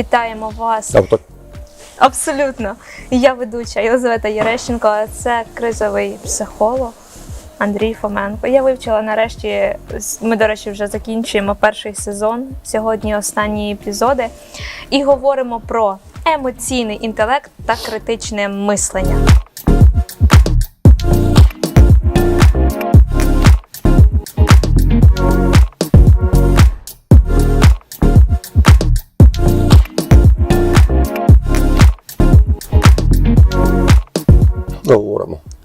Вітаємо вас. Авто... Абсолютно. Я ведуча Єлизавета Єрещенко, а це кризовий психолог Андрій Фоменко. Я вивчила нарешті. Ми, до речі, вже закінчуємо перший сезон. Сьогодні останні епізоди. І говоримо про емоційний інтелект та критичне мислення.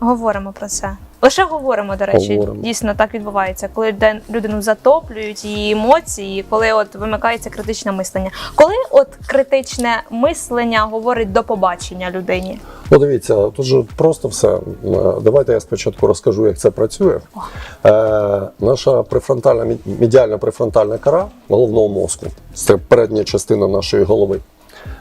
Говоримо. Про це. Лише говоримо, до речі, Говоримо. дійсно так відбувається, коли людину затоплюють її емоції, коли от вимикається критичне мислення. Коли от критичне мислення говорить до побачення людині. Ну, дивіться, тут же просто все. Е, Давайте я спочатку розкажу, як це працює. Е, наша префронтальна медіальна префронтальна кора головного мозку. Це передня частина нашої голови.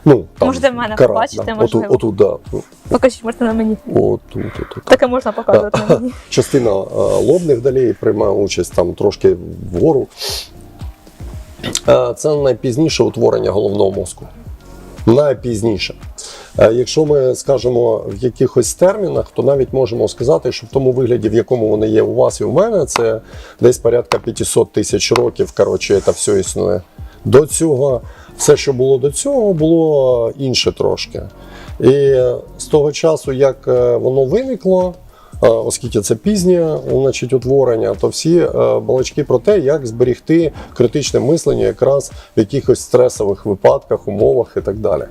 Ну, там Можете мене кора, побачити, да. можливо. Отут, отут, да. Покажіть, можете на мені. Отут, отут. Таке можна показувати на мені. Частина лобних долей приймає участь там трошки вгору. Це найпізніше утворення головного мозку. Найпізніше. Якщо ми скажемо в якихось термінах, то навіть можемо сказати, що в тому вигляді, в якому вони є у вас і у мене, це десь порядка 500 тисяч років. Коротше, це все існує. До цього, все, що було до цього, було інше трошки. І з того часу, як е, воно виникло, е, оскільки це пізнє значить, утворення, то всі е, балачки про те, як зберігти критичне мислення якраз в якихось стресових випадках, умовах і так далі.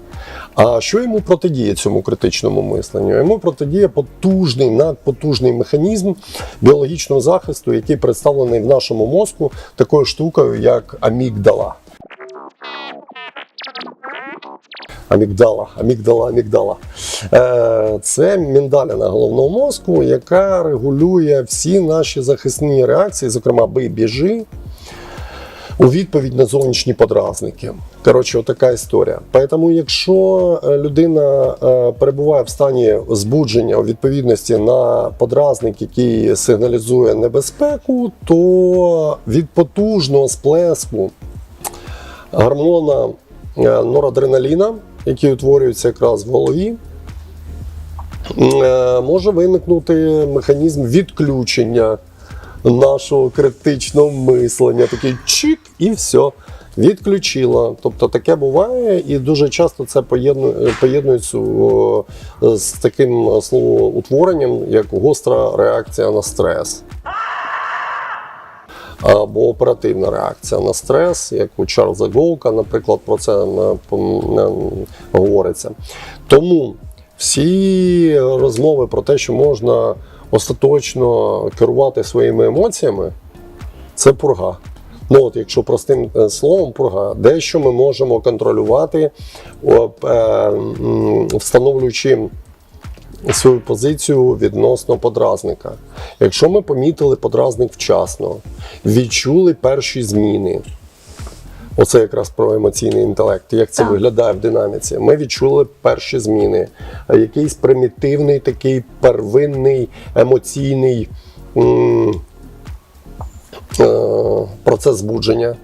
А що йому протидіє цьому критичному мисленню? Йому протидіє потужний, надпотужний механізм біологічного захисту, який представлений в нашому мозку такою штукою, як амігдала. Амігдала, амігдала, амігдала. Е, Це міндаліна головного мозку, яка регулює всі наші захисні реакції, зокрема бий, біжи, у відповідь на зовнішні подразники. Коротше, отака історія. Тому, якщо е, людина е, перебуває в стані збудження у відповідності на подразник, який сигналізує небезпеку, то від потужного сплеску гормона норадреналіна, який утворюється якраз в голові, е, може виникнути механізм відключення нашого критичного мислення. Такий чик і все. Відключила. Тобто таке буває, і дуже часто це поєднує- поєднується з таким словоутворенням, як гостра реакція на стрес. Або оперативна реакція на стрес, як у Чарльза Гоука, наприклад, про це говориться. Тому всі розмови про те, що можна остаточно керувати своїми емоціями, це пурга. Ну, от, якщо простим е, словом, пурга, дещо ми можемо контролювати, е, встановлюючи свою позицію відносно подразника. Якщо ми помітили подразник вчасно, відчули перші зміни. Оце якраз про емоційний інтелект, як це Так. виглядає в динаміці. Ми відчули перші зміни. Якийсь примітивний, такий первинний емоційний м, е, процес збудження.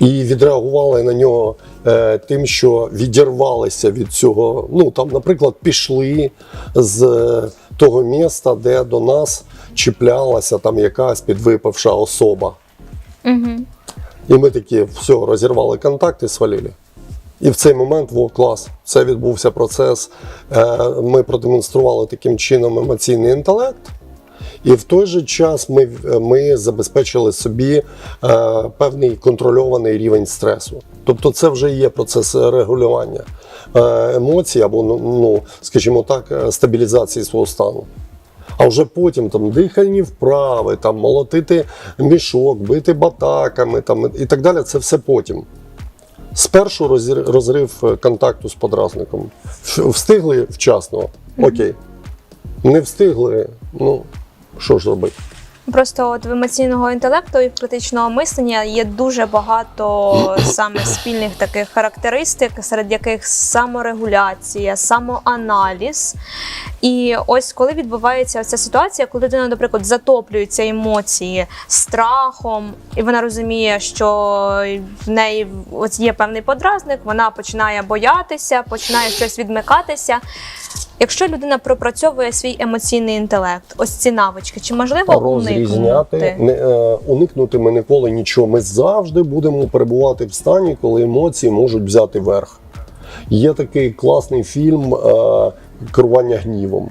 І відреагували на нього е, тим, що відірвалися від цього. Ну там, наприклад, пішли з е, того міста, де до нас чіплялася там якась підвипивша особа. Угу. І ми такі все, розірвали контакт і свалили. І в цей момент, во клас, це відбувся процес. Е, Ми продемонстрували таким чином емоційний інтелект. І в той же час ми, ми забезпечили собі е, певний контрольований рівень стресу. Тобто, це вже є процес регулювання е, емоцій або, ну, ну, скажімо так, е, стабілізації свого стану. А вже потім там дихальні вправи, там молотити мішок, бити батаками там, і так далі. Це все потім. Спершу розрив е, контакту з подразником. Встигли вчасно, окей. Не встигли, ну що ж робити? Просто от в емоційного інтелекту і критичного мислення є дуже багато саме спільних таких характеристик, серед яких саморегуляція, самоаналіз. І ось коли відбувається ця ситуація, коли людина, наприклад, затоплюється емоції страхом, і вона розуміє, що в неї ось є певний подразник, вона починає боятися, починає щось відмикатися. Якщо людина пропрацьовує свій емоційний інтелект, ось ці навички, чи можливо розрізняти, уникнути? не, е, уникнути ми ніколи нічого. Ми завжди будемо перебувати в стані, коли емоції можуть взяти верх. Є такий класний фільм е, Керування гнівом.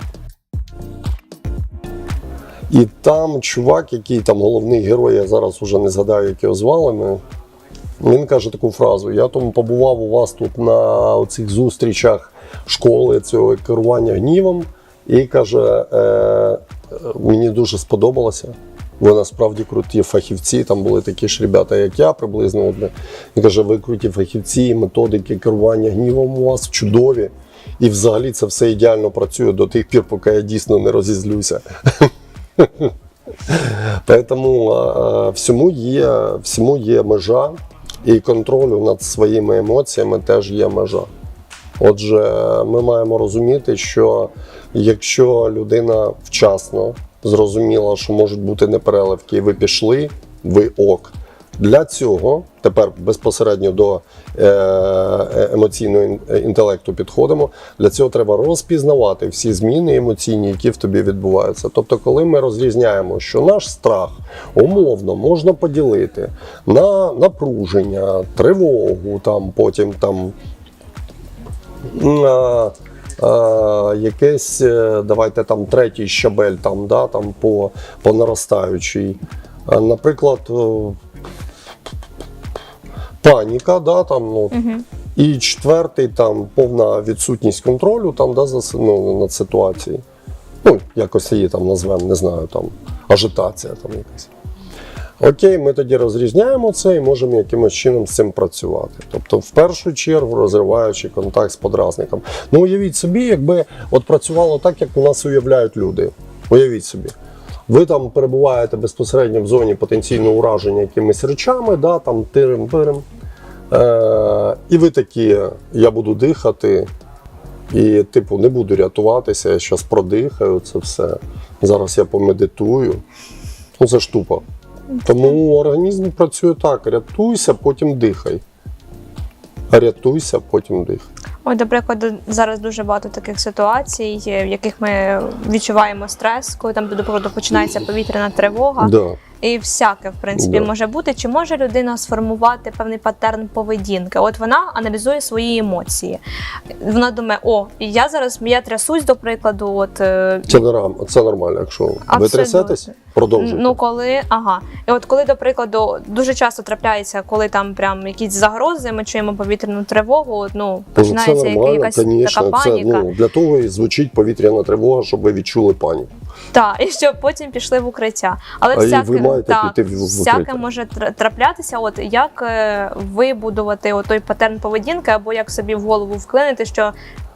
І там чувак, який там головний герой, я зараз уже не згадаю, як його звали. Ми, він каже таку фразу: Я тому побував у вас тут на цих зустрічах школи цього керування гнівом, і каже: е, мені дуже сподобалося. Ви насправді круті фахівці. Там були такі ж ребята, як я, приблизно. Одне. Він каже, ви круті фахівці, методики керування гнівом у вас чудові. І взагалі це все ідеально працює до тих пір, поки я дійсно не розізлюся. Тому всьому є, всьому є межа, і контролю над своїми емоціями теж є межа. Отже, ми маємо розуміти, що якщо людина вчасно зрозуміла, що можуть бути непереливки, і ви пішли, ви ок. Для цього тепер безпосередньо до е, е, емоційного е, інтелекту підходимо. Для цього треба розпізнавати всі зміни емоційні, які в тобі відбуваються. Тобто, коли ми розрізняємо, що наш страх умовно можна поділити на напруження, тривогу, там потім там а, а, якесь, е, давайте там третій щабель там, да, там по, по наростаючій. Наприклад, е, паніка, да, там, ну, і четвертий там повна відсутність контролю там, да, за, ну, над ситуацією. Ну, якось її там назвемо, не знаю, там, ажитація там якась. Окей, ми тоді розрізняємо це і можемо якимось чином з цим працювати. Тобто, в першу чергу розриваючи контакт з подразником. Ну, уявіть собі, якби от працювало так, як у нас уявляють люди. Уявіть собі. Ви там перебуваєте безпосередньо в зоні потенційного ураження якимись речами, да, там тирим пирим Е, і ви такі, я буду дихати, і, типу, не буду рятуватися, я зараз продихаю це все. Зараз я помедитую. Ну, це ж тупо. Тому організм працює так: рятуйся, потім дихай. Рятуйся, потім дихай. Ой, наприклад, зараз дуже багато таких ситуацій, в яких ми відчуваємо стрес, коли там до починається повітряна тривога. Да. І всяке, в принципі, Да. може бути. Чи може людина сформувати певний паттерн поведінки? От вона аналізує свої емоції. Вона думає, о, я зараз я трясусь, до прикладу, от е, Це, норм- це нормально, якщо ви Абсолютно. трясетесь, продовжуйте. Ну, коли, ага. І от коли, до прикладу, дуже часто трапляється, коли там прям якісь загрози, ми чуємо повітряну тривогу, ну, Ну, починається яка- якась конечно, така це, паніка. ну, для того і звучить повітряна тривога, щоб ви відчули паніку. Так, і щоб потім пішли в укриття. Але А всяке, ви маєте піти в- всяке може траплятися. От як е, вибудувати той паттерн поведінки, або як собі в голову вклинити, що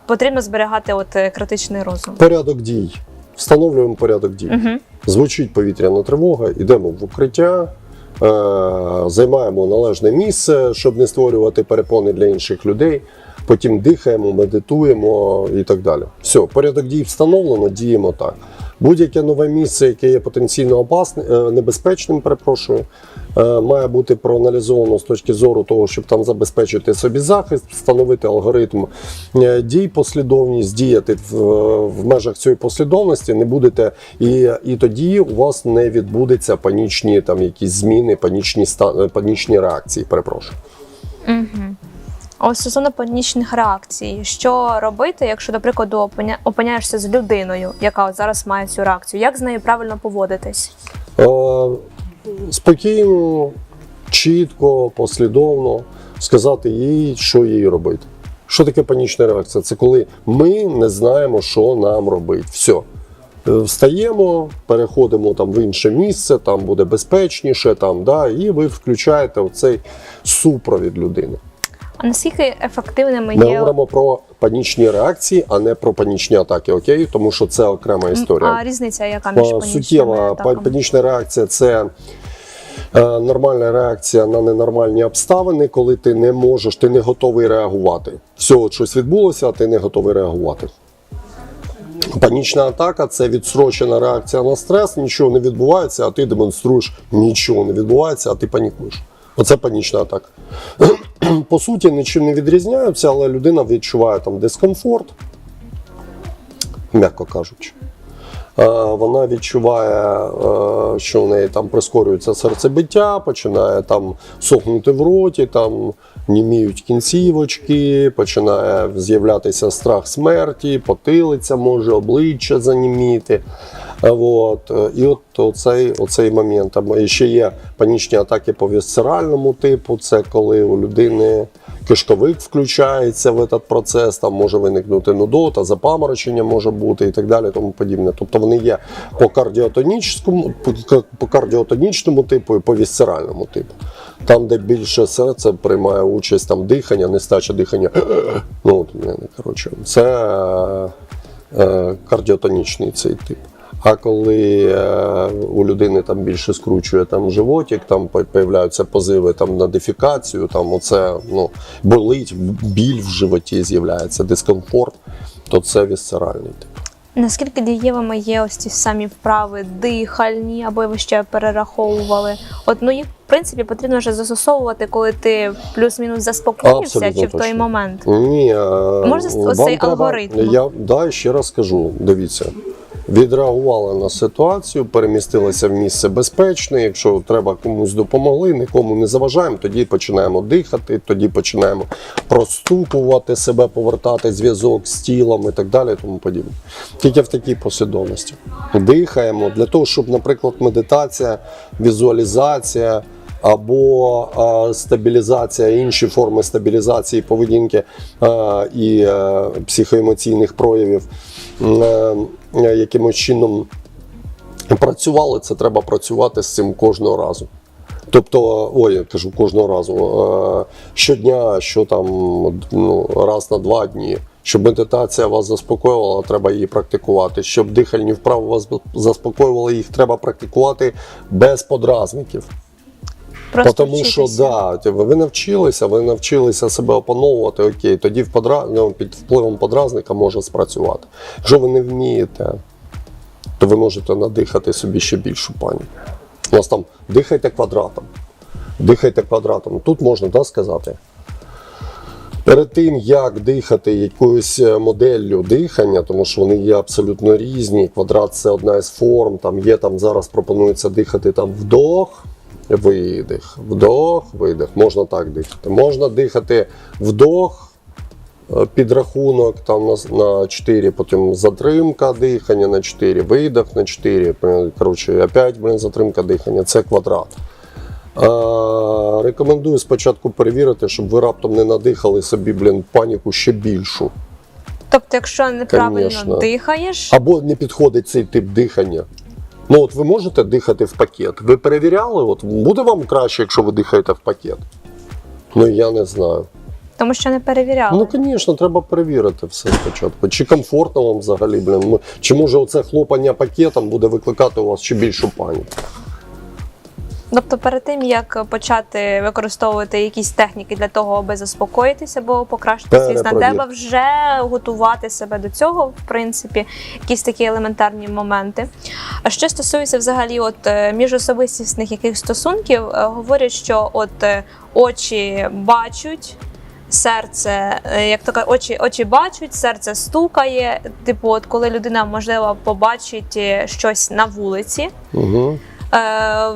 потрібно зберігати от е, критичний розум. Порядок дій. Встановлюємо порядок дій. Угу. Звучить повітряна тривога, йдемо в укриття, е- займаємо належне місце, щоб не створювати перепони для інших людей. Потім дихаємо, медитуємо і так далі. Все, порядок дій встановлено, діємо так. Будь-яке нове місце, яке є потенційно опасним, е, небезпечним, перепрошую, е, має бути проаналізовано з точки зору того, щоб там забезпечити собі захист, встановити алгоритм е, дій, послідовність, діяти в, в межах цієї послідовності, не будете, і, і тоді у вас не відбудеться панічні там якісь зміни, панічні панічні реакції. Перепрошую. Угу. Ось стосовно панічних реакцій, що робити, якщо, до прикладу, опиня- опиняєшся з людиною, яка от зараз має цю реакцію, як з нею правильно поводитись? Е, спокійно, чітко, послідовно сказати їй, що їй робити. Що таке панічна реакція? Це коли ми не знаємо, що нам робити. Все. Встаємо, переходимо там в інше місце, там буде безпечніше, там, да, і ви включаєте оцей супровід людини. А наскільки ефективними Ми є говоримо про панічні реакції, а не про панічні атаки, окей? Тому що це окрема історія. а різниця, яка між Е, панічними Суттєва атаками? панічна реакція це е, нормальна реакція на ненормальні обставини, коли ти не можеш, ти не готовий реагувати. Все, от щось відбулося, а ти не готовий реагувати. Панічна атака це відсрочена реакція на стрес, нічого не відбувається, а ти демонструєш, нічого не відбувається, а ти панікуєш. Оце панічна атака. По суті, нічим не відрізняються, але людина відчуває там дискомфорт, м'яко кажучи. Е, Вона відчуває, е, що в неї там прискорюється серцебиття, починає там сохнути в роті, там німіють кінцівочки, починає з'являтися страх смерті, потилиця може, обличчя заніміти. От. І от оцей, оцей момент. І ще є панічні атаки по вісцеральному типу, це коли у людини кишковик включається в этот процес, там може виникнути нудота, запаморочення може бути і так далі, тому подібне. Тобто вони є по кардіотонічному, по кардіотонічному типу і по вісцеральному типу. Там, де більше серце приймає участь, там дихання, нестача дихання. Ну, от, коротше, це е, кардіотонічний цей тип. А коли е, у людини там більше скручує там животик, там по- появляються позиви там на дефікацію, там оце ну болить, біль в животі з'являється, дискомфорт, то це вісцеральний тип. Наскільки дієвими є ось ці самі вправи дихальні, або ви ще перераховували? От ну їх в принципі потрібно вже застосовувати, коли ти плюс-мінус заспокоївся, чи в той точно. момент. Ні, Може, цей алгоритм? Я да, ще раз скажу, дивіться. Відреагували на ситуацію, перемістилися в місце безпечне. Якщо треба комусь допомогли, нікому не заважаємо, тоді починаємо дихати, тоді починаємо простукувати себе, повертати зв'язок з тілом і так далі. Тому подібне. Тільки в такій послідовності. Дихаємо для того, щоб, наприклад, медитація, візуалізація або е, стабілізація, інші форми стабілізації поведінки е, і е, психоемоційних проявів якимось чином працювали, це треба працювати з цим кожного разу. Тобто, ой, я кажу кожного разу, е, щодня, що там ну, раз на два дні. Щоб медитація вас заспокоювала, треба її практикувати. Щоб дихальні вправи вас заспокоювали, їх треба практикувати без подразників. Просто Тому що да, ви навчилися, ви навчилися себе опановувати, окей, тоді в подра... ну, під впливом подразника може спрацювати. Якщо ви не вмієте, то ви можете надихати собі ще більшу паніку. У нас там дихайте квадратом. Дихайте квадратом. Тут можна да, сказати. Перед тим, як дихати якоюсь е, моделлю дихання, тому що вони є абсолютно різні. Квадрат це одна із форм. Там є там зараз пропонується дихати там вдох, видих, вдох, видих. Можна так дихати. Можна дихати вдох, е, підрахунок там на, на 4, потім затримка дихання на 4, видих на 4. Коротше, опять блин, затримка дихання. Це квадрат. Е, рекомендую спочатку перевірити, щоб ви раптом не надихали собі блін, паніку ще більшу. Тобто, якщо неправильно Конечно. дихаєш, Або не підходить цей тип дихання. Ну от ви можете дихати в пакет. Ви перевіряли, от буде вам краще, якщо ви дихаєте в пакет? Ну я не знаю. тому що не перевіряли. Ну, звісно, треба перевірити все спочатку. Чи комфортно вам взагалі, блін? Ну, Чи може оце хлопання пакетом буде викликати у вас ще більшу паніку? Тобто, перед тим як почати використовувати якісь техніки для того, аби заспокоїтися або покращити свій стан, треба вже готувати себе до цього, в принципі, якісь такі елементарні моменти. А що стосується взагалі, от е, міжособистісних яких стосунків, е, говорять, що от е, очі бачать. Серце, як то кажуть, очі, очі бачать, серце стукає. Типу, от коли людина можливо побачить щось на вулиці, Угу. Е,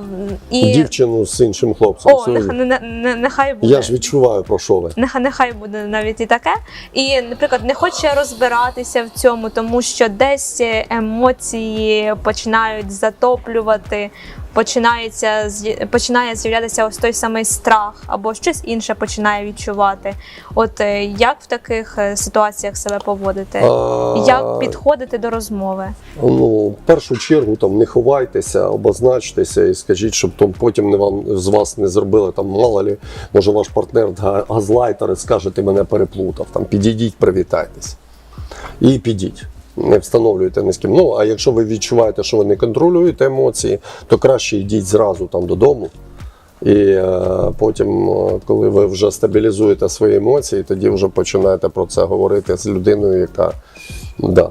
і... Дівчину з іншим хлопцем. О, нехай, не, не, нехай буде. Я ж відчуваю, про що ви. Нехай, нехай буде навіть і таке. І, наприклад, не хоче розбиратися в цьому, тому що десь емоції починають затоплювати починається починає з'являтися ось той самий страх, або щось інше починає відчувати. От е, як в таких е, ситуаціях себе поводити? А, Як підходити до розмови? Ну, в першу чергу там не ховайтеся, обозначтеся і скажіть, щоб там потім не вам з вас не зробили там, мало лі, може ваш партнер га- газлайтер і скаже, ти мене переплутав. Там підійдіть, привітайтесь. І підіть. Не встановлюйте ні з ким. Ну, а якщо ви відчуваєте, що ви не контролюєте емоції, то краще йдіть зразу там додому. І е, потім, е, коли ви вже стабілізуєте свої емоції, тоді вже починаєте про це говорити з людиною, яка да.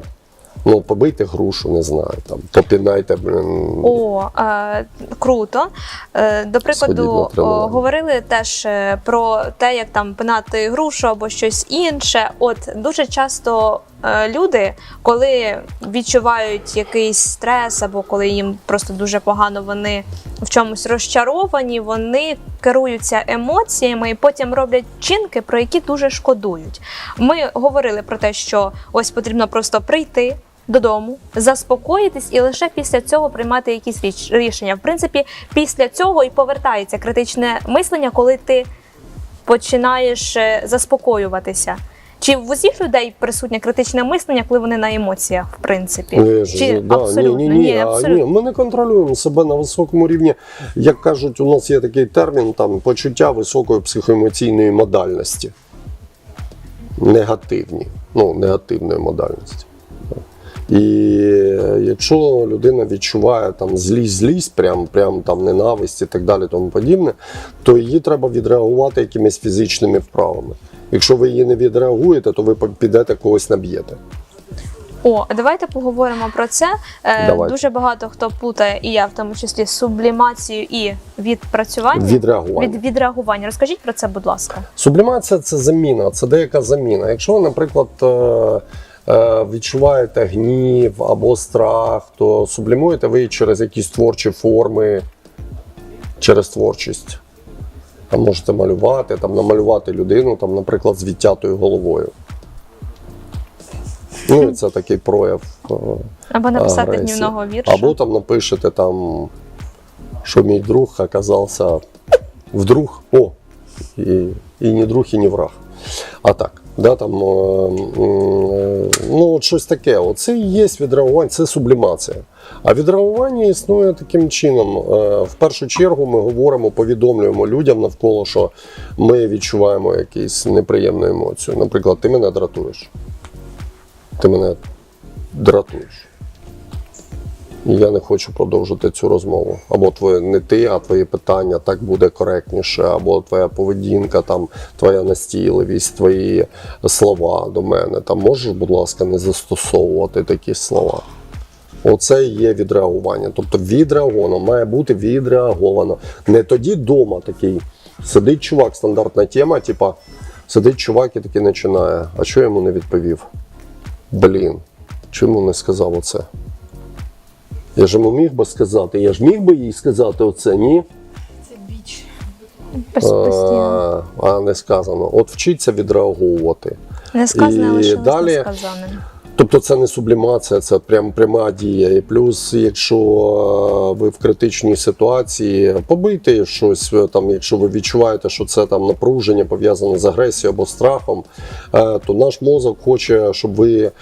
Ну, побийте грушу, не знаю, там, попінайте, блін. О, е, круто. Е, до прикладу, о, говорили теж е, про те, як там пинати грушу або щось інше. От дуже часто люди, коли відчувають якийсь стрес, або коли їм просто дуже погано, вони в чомусь розчаровані, вони керуються емоціями і потім роблять чинки, про які дуже шкодують. Ми говорили про те, що ось потрібно просто прийти додому, заспокоїтись і лише після цього приймати якісь річ- рішення. В принципі, після цього і повертається критичне мислення, коли ти починаєш е, заспокоюватися. Чи в усіх людей присутнє критичне мислення, коли вони на емоціях, в принципі? Ну, ж, Чи да, абсолютно? Ні, ні, ні, а, абсолютно. ні, ми не контролюємо себе на високому рівні. Як кажуть, у нас є такий термін там почуття високої психоемоційної модальності. Негативні, ну, негативної модальності. І якщо людина відчуває там злість, злість, прям, прям там ненависть і так далі, тому подібне, то її треба відреагувати якимись фізичними вправами. Якщо ви її не відреагуєте, то ви підете когось наб'єте. О, давайте поговоримо про це. Е, Давайте. Дуже багато хто плутає, і я в тому числі сублімацію і відпрацювання. Відреагування. Від відреагування. Розкажіть про це, будь ласка. Сублімація це заміна, це деяка заміна. Якщо ви, наприклад, е, е, відчуваєте гнів або страх, то сублімуєте ви через якісь творчі форми, через творчість. Там можете малювати, там намалювати людину, там, наприклад, з відтятою головою. Ну, і це такий прояв. е, Або написати агресії. днівного вірша. Або там напишете там, що мій друг оказався вдруг, о, і, і не друг, і не враг. А так, да, там, е, е, ну, от щось таке. Оце і є відреагування, це сублімація. А відреагування існує таким чином. Е, В першу чергу ми говоримо, повідомлюємо людям навколо, що ми відчуваємо якусь неприємну емоцію. Наприклад, ти мене дратуєш. Ти мене дратуєш. Я не хочу продовжити цю розмову. Або твоє не ти, а твої питання так буде коректніше, або твоя поведінка, там твоя настійливість, твої слова до мене. Там можеш, будь ласка, не застосовувати такі слова. Оце є відреагування. Тобто відреаговано, має бути відреаговано. Не тоді дома такий. Сидить чувак, стандартна тема, типа, сидить чувак і такий починає. А що я йому не відповів? Блін, чому не сказав оце? Я ж йому міг би сказати, я ж міг би їй сказати оце, ні? Пос- Постійно. А, а не сказано. От вчиться відреагувати. Не сказане, і лише далі- не сказане. Тобто це не сублімація, це прям пряма дія. І плюс, якщо е, ви в критичній ситуації, побийте щось е, там, якщо ви відчуваєте, що це там напруження пов'язане з агресією або страхом, е, то наш мозок хоче, щоб ви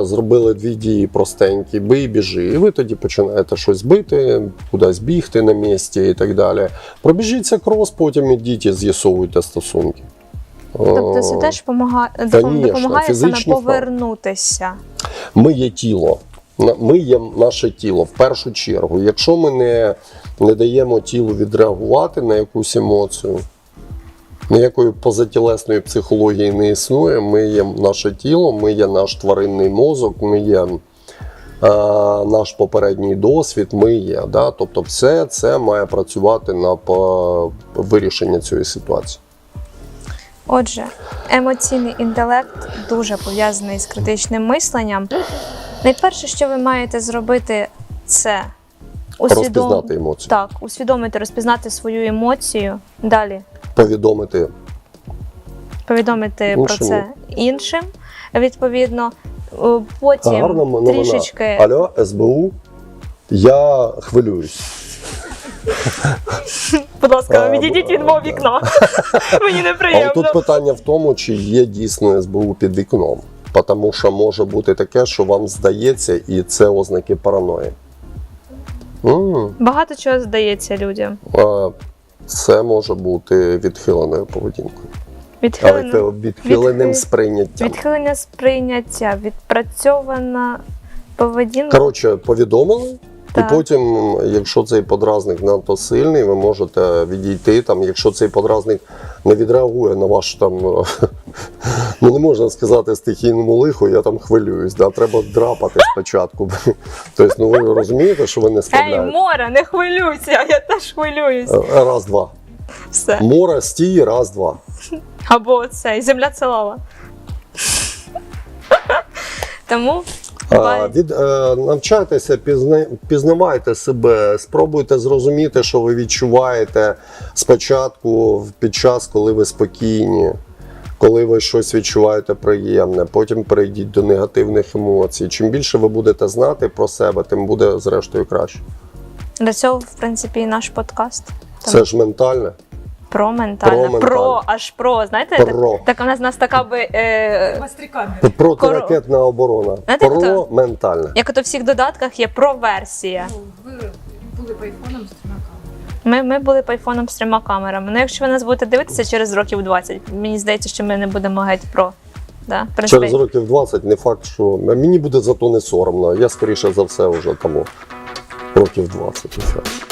зробили дві дії простенькі: бий, біжи. І ви тоді починаєте щось бити, кудись бігти на місці і так далі. Пробіжіться крос, потім ідіть і з'ясовуйте стосунки. Тобто це теж помагає, Конечно, допомагає саме повернутися. Ми є тіло. Ми є наше тіло в першу чергу. Якщо ми не, не даємо тілу відреагувати на якусь емоцію, ніякої позатілесної психології не існує. Ми є наше тіло, ми є наш тваринний мозок, ми є е, наш попередній досвід, ми є. Да? Тобто, все це має працювати на вирішення цієї ситуації. Отже, емоційний інтелект дуже пов'язаний з критичним мисленням. Найперше, що ви маєте зробити, це Розпізнати емоцію. Так, усвідомити, розпізнати свою емоцію. Далі Повідомити повідомити про це іншим. Відповідно, Е, потім Гарна трішечки Алло, СБУ, я хвилююсь. Будь ласка, відійдіть від б- мого вікна. Мені Але неприємно. тут питання в тому, чи є дійсно СБУ під вікном. Тому що може бути таке, що вам здається, і це ознаки параної. Багато чого здається людям. Це може бути відхиленою поведінкою. Але Відхилено. відхиленим відхи- сприйняттям. Відхилення сприйняття, відпрацьована поведінка. Коротше, повідомили, Так. і потім, якщо цей подразник надто сильний, ви можете відійти. Там, якщо цей подразник не відреагує на ваш там, ну не можна сказати стихійному лиху, я там хвилююсь. Да? Треба драпати спочатку. Тобто, ну ви розумієте, що ви не Ей, справляєте. море, не хвилюйся, я теж хвилююсь. Е, Раз, два. Все. Море, стій, раз, два. Або це, земля це лава. Тому. Від, е, навчайтеся, пізна, пізнавайте себе, спробуйте зрозуміти, що ви відчуваєте спочатку під час, коли ви спокійні, коли ви щось відчуваєте приємне, потім перейдіть до негативних емоцій. Чим більше ви будете знати про себе, тим буде зрештою краще. для цього, в принципі, і наш подкаст. Це ж ментальне. Про ментальне. Про Про, аж про. Знаєте, Про. Так, так у нас, нас така би. Е, Протиракетна оборона. Знаєте, Про хто? ментальне. як ото в всіх додатках є про-версія. Ну, ви були по айфонам з трьома камерами. Ми, ми були по айфоном з трьома камерами. Ну, якщо ви нас будете дивитися через років 20, мені здається, що ми не будемо геть про. Да? Через років 20 не факт, що мені буде зато не соромно. Я скоріше за все вже тому років 20 і все.